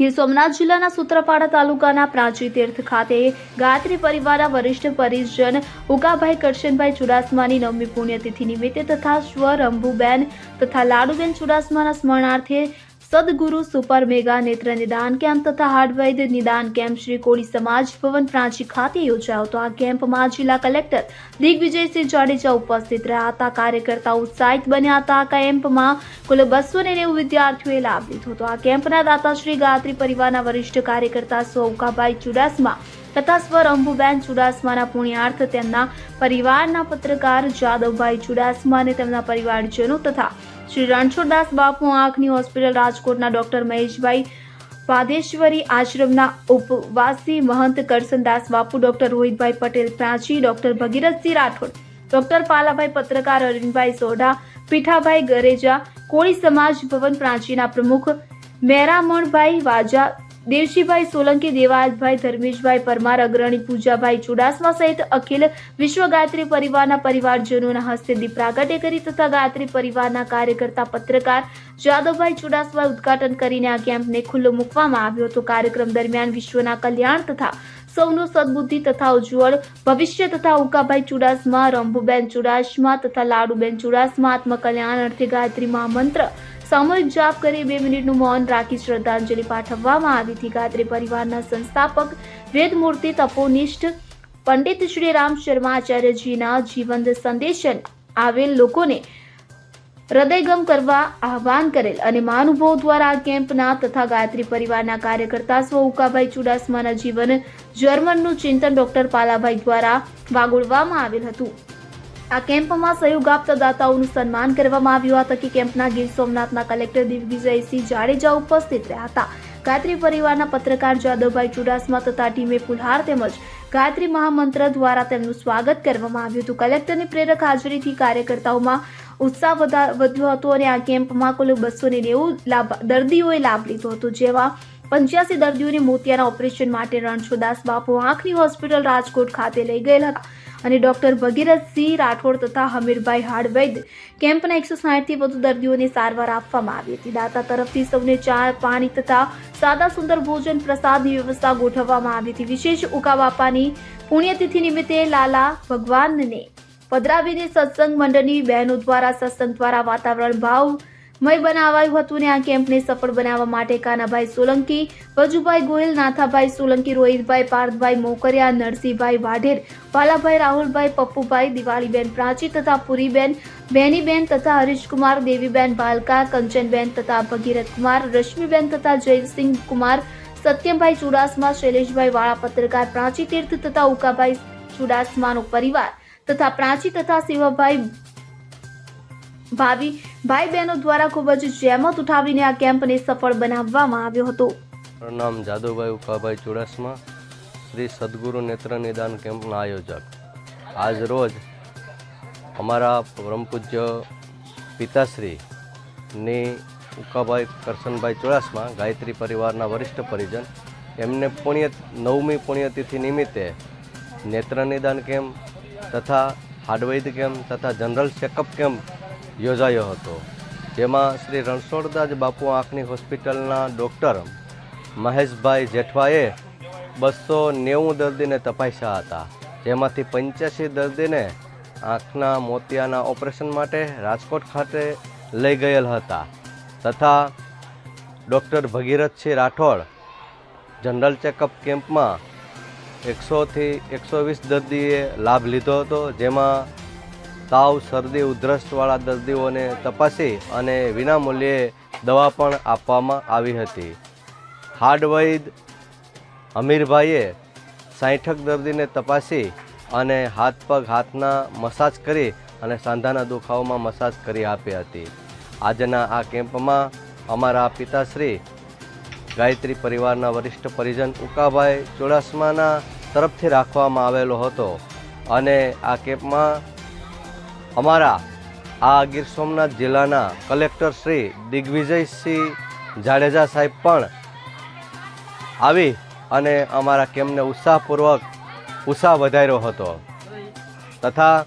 ગીર સોમનાથ જિલ્લાના સૂત્રપાડા તાલુકાના પ્રાચી તીર્થ ખાતે ગાયત્રી પરિવારના વરિષ્ઠ પરિજન ઉકાભાઈ કરશનભાઈ ચુડાસમાની નવમી પુણ્યતિથિ નિમિત્તે તથા સ્વરંભુબેન તથા લાડુબેન ચુડાસમાના સ્મરણાર્થે સદગુરુ સુપર મેગા નેત્ર નિદાન કેમ્પ તથા હાર્ડવૈદ નિદાન કેમ્પ શ્રી કોળી સમાજ ભવન પ્રાંચી ખાતે યોજાયો હતો આ કેમ્પમાં જિલ્લા કલેક્ટર દિગ્વિજયસિંહ જાડેજા ઉપસ્થિત રહ્યા હતા કાર્યકર્તાઓ ઉત્સાહિત બન્યા હતા આ કેમ્પમાં કુલ બસો ને નેવું વિદ્યાર્થીઓએ લાભ લીધો હતો આ કેમ્પના દાતા શ્રી ગાયત્રી પરિવારના વરિષ્ઠ કાર્યકર્તા સૌકાભાઈ ચુડાસમા તથા સ્વર અંબુબેન ચુડાસમાના પુણ્યાર્થ તેમના પરિવારના પત્રકાર જાદવભાઈ ચુડાસમા અને તેમના પરિવારજનો તથા શ્રી રણછોડદાસ બાપુ આંખની હોસ્પિટલ રાજકોટના ડોક્ટર મહેશભાઈ પાદેશ્વરી આશ્રમના ઉપવાસી મહંત Karsandas Bapu, doctor Rohitbhai Patel Prachi, doctor Bhagirathsinh Rathod, doctor Palabhai પત્રકાર અરવિંદભાઈ સોઢા, પીઠાભાઈ ગરેજા, કોળી સમાજ ભવન પ્રાંચીના પ્રમુખ મેરામણભાઈ વાજા દેવશીભાઈ સોલંકી દેવાજભાઈ ધર્મેશભાઈ પરમાર, અગ્રણી પૂજાભાઈ ચુડાસમા સહિત અખિલ વિશ્વ ગાયત્રી પરિવારના પરિવારજનોના હસ્તે દીપ પ્રાગટ્ય કરી તથા ગાયત્રી પરિવારના કાર્યકર્તા પત્રકાર જાદવભાઈ ચુડાસમા ઉદ્ઘાટન કરીને આ કેમ્પને ખુલ્લો મૂકવામાં આવ્યો હતો. કાર્યક્રમ દરમિયાન વિશ્વના કલ્યાણ તથા સૌનું સદબુદ્ધિ તથા ઉજ્જવળ ભવિષ્ય તથા ઉકાભાઈ ચુડાસમા, રંભુબેન ચુડાસમા તથા લાડુબેન ચુડાસમા, આત્મકલ્યાણ અર્થે ગાયત્રી મહામંત્ર સામૂહિક જાપ કરી બે મિનિટનું મૌન રાખી શ્રદ્ધાંજલિ પાઠવવામાં આવી હતી. ગાત્રે પરિવારના સંસ્થાપક વેદમૂર્તિ તપોનિષ્ઠ પંડિત શ્રી રામ શર્મા આચાર્યજીના જીવંત સંદેશન આવેલ લોકોને હૃદયગમ કરવા આહવાન કરેલ અને મહાનુભવ દ્વારા કેમ્પના તથા ગાયત્રી પરિવારના કાર્યકર્તા સ્વ ઉકાભાઈ ચુડાસમાના જીવન જર્મનનું ચિંતન ડોક્ટર પાલાભાઈ દ્વારા વાગોળવામાં આવેલ હતું. આ કેમ્પમાં સહયોગ આપતા દાતાઓનું સન્માન કરવામાં આવ્યું આ કે કેમ્પના ગીર સોમનાથના કલેક્ટર દિગ્વિજયસિંહ જાડેજા ઉપસ્થિત રહ્યા હતા. ગાયત્રી પરિવારના પત્રકાર જાદવભાઈ ચુડાસમા તથા ટીમે ફુલહાર તેમજ ગાયત્રી મહામંત્ર દ્વારા તેમનું સ્વાગત કરવામાં આવ્યું હતું. કલેક્ટરની પ્રેરક હાજરીથી કાર્યકર્તાઓમાં ઉત્સાહ વધા- વધ્યો હતો અને આ કેમ્પમાં કુલ બસો ને નેવું દર્દીઓએ લાભ લીધો હતો. જેમાં પંચ્યાસી દર્દીઓને મોતિયાના ઓપરેશન માટે રણછોદાસ બાપુ આંખની હોસ્પિટલ રાજકોટ ખાતે લઈ ગયેલ હતા. અને ડોક્ટર ભગીરથસિંહ રાઠોડ તથા હમીરભાઈ હાડવૈદ કેમ્પના એકસો સાહીઠથી વધુ દર્દીઓને સારવાર આપવામાં આવી હતી. દાતા તરફથી સૌને ચા પાણી તથા સાદા સુંદર ભોજન પ્રસાદની વ્યવસ્થા ગોઠવવામાં આવી હતી. વિશેષ ઉકા બાપાની પુણ્યતિથિ નિમિત્તે લાલા ભગવાનને પધરાવીને સત્સંગ મંડળની બહેનો દ્વારા સત્સંગ દ્વારા વાતાવરણ ભાવમય બનાવાયું હતું ને આ કેમ્પને સફળ બનાવવા માટે કાનાભાઈ સોલંકી, વજુભાઈ ગોહિલ નાથાભાઈ સોલંકી, રોહિતભાઈ પાર્થભાઈ મોકરિયા, નરસિંહભાઈ વાઢેર, વાલાભાઈ રાહુલભાઈ પપ્પુભાઈ, દિવાળીબેન પ્રાચી તથા પુરીબેન, બેનીબેન તથા હરીશકુમાર, દેવીબેન ભાલકા કંચનબેન તથા ભગીરથકુમાર, રશ્મિબેન તથા જયસિંહ કુમાર, સત્યમભાઈ ચુડાસમા, શૈલેષભાઈ વાળા પત્રકાર, પ્રાચી તીર્થ તથા ઉકાભાઈ ચુડાસમાનો પરિવાર તથા પ્રાચી તથા શિવભાઈ ભાવિ ભાઈ બહેનો દ્વારા ખૂબ જ જહેમત ઉઠાવીને આ કેમ્પને સફળ બનાવવામાં આવ્યો હતો. નામ જાદુભાઈ ઉકાભાઈ ચુડાસમા, શ્રી સદગુરુ નેત્ર નિદાન કેમ્પના આયોજક. આજ રોજ અમારા પરમ પૂજ્ય પિતાશ્રીની ઉકાભાઈ કરશનભાઈ ચુડાસમા, ગાયત્રી પરિવારના વરિષ્ઠ પરિજન, એમને પુણ્ય, નવમી પુણ્યતિથિ નિમિત્તે નેત્ર નિદાન કેમ્પ તથા હાર્ડવૈદ કેમ્પ તથા જનરલ ચેકઅપ કેમ્પ યોજાયો હતો. જેમાં શ્રી રણછોડદાસ બાપુ આંખની હોસ્પિટલના ડૉક્ટર મહેશભાઈ જેઠવાએ બસો નેવું દર્દીને તપાસ્યા હતા. જેમાંથી પંચ્યાસી દર્દીને આંખના મોતિયાના ઓપરેશન માટે રાજકોટ ખાતે લઈ ગયેલ હતા તથા doctor Bhagirathsinh Rathod general checkup કેમ્પમાં એકસોથી એકસો વીસ દર્દીએ લાભ લીધો હતો, જેમાં તાવ, શરદી, ઉધરસવાળા દર્દીઓને તપાસી અને વિનામૂલ્યે દવા પણ આપવામાં આવી હતી. હાર્ડવૈદ અમીરભાઈએ સાઠક દર્દીને તપાસી અને હાથ પગ હાથના મસાજ કરી અને સાંધાના દુખાવામાં મસાજ કરી આપી હતી. આજના આ કેમ્પમાં અમારા પિતાશ્રી, ગાયત્રી પરિવારના વરિષ્ઠ પરિજન ઉકાભાઈ ચુડાસમાના તરફથી રાખવામાં આવેલો હતો અને આ કેમ્પમાં અમારા આ ગીર સોમનાથ જિલ્લાના કલેક્ટર શ્રી દિગ્વિજયસિંહ જાડેજા સાહેબ પણ આવી અને અમારા કેમ્પને ઉત્સાહપૂર્વક ઉત્સાહ વધાર્યો હતો. તથા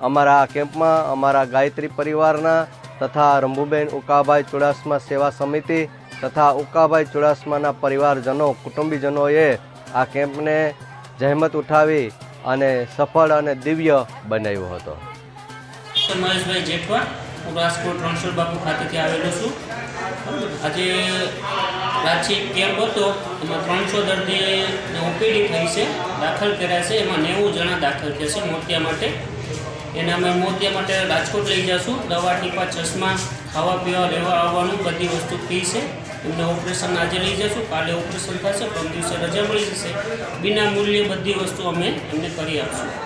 અમારા આ કેમ્પમાં અમારા ગાયત્રી પરિવારના તથા રંભુબેન ઉકાભાઈ ચુડાસમા સેવા સમિતિ તથા ઉકાભાઈ ચુડાસમાના પરિવારજનો, કુટુંબીજનોએ આ કેમ્પને જહેમત ઉઠાવી અને સફળ અને દિવ્ય બનાવ્યો હતો. ડૉક્ટર મહેશભાઈ જેઠવા. હું રાજકોટ રણછોડ બાપુ ખાતેથી આવેલો છું. આજે રાજ્ય કેમ્પ હતો? એમાં ત્રણસો દર્દીને ઓપીડી થઈ છે, દાખલ કર્યા છે. એમાં નેવું જણા દાખલ થશે મોતિયા માટે. એને અમે મોતિયા માટે રાજકોટ લઈ જઈશું દવા, ટીપા, ચશ્મા, ખાવા પીવા રહેવા આવવાનું, બધી વસ્તુ ફ્રી છે. એમને ઓપરેશન આજે લઈ જઈશું કાલે ઓપરેશન થશે પરમ દિવસે રજા મળી જશે. વિના મૂલ્યે બધી વસ્તુ અમે એમને કરી આપશું.